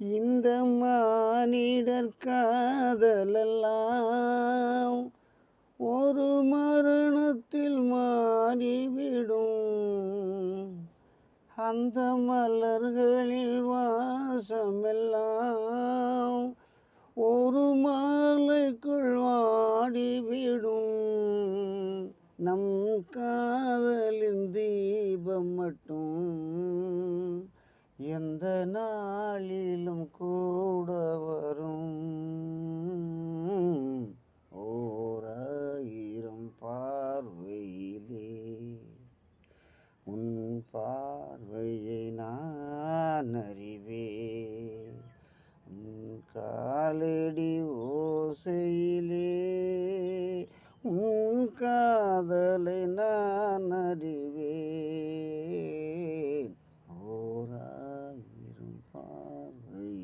இந்த மானிடர் காதலெல்லாம் ஒரு மரணத்தில் மாறிவிடும். அந்த மலர்களில் வாசமெல்லாம் ஒரு மாலைக்குள் வாடிவிடும். நம் காதலின் தீபம் மட்டும் காற்றிலும் கூட வரும். ஓராயிரம் பார்வையிலே உன் பார்வையை நான் அறிவேன். உன் காலடி ஓசையிலே உன் காதலை நான் அறிவேன்.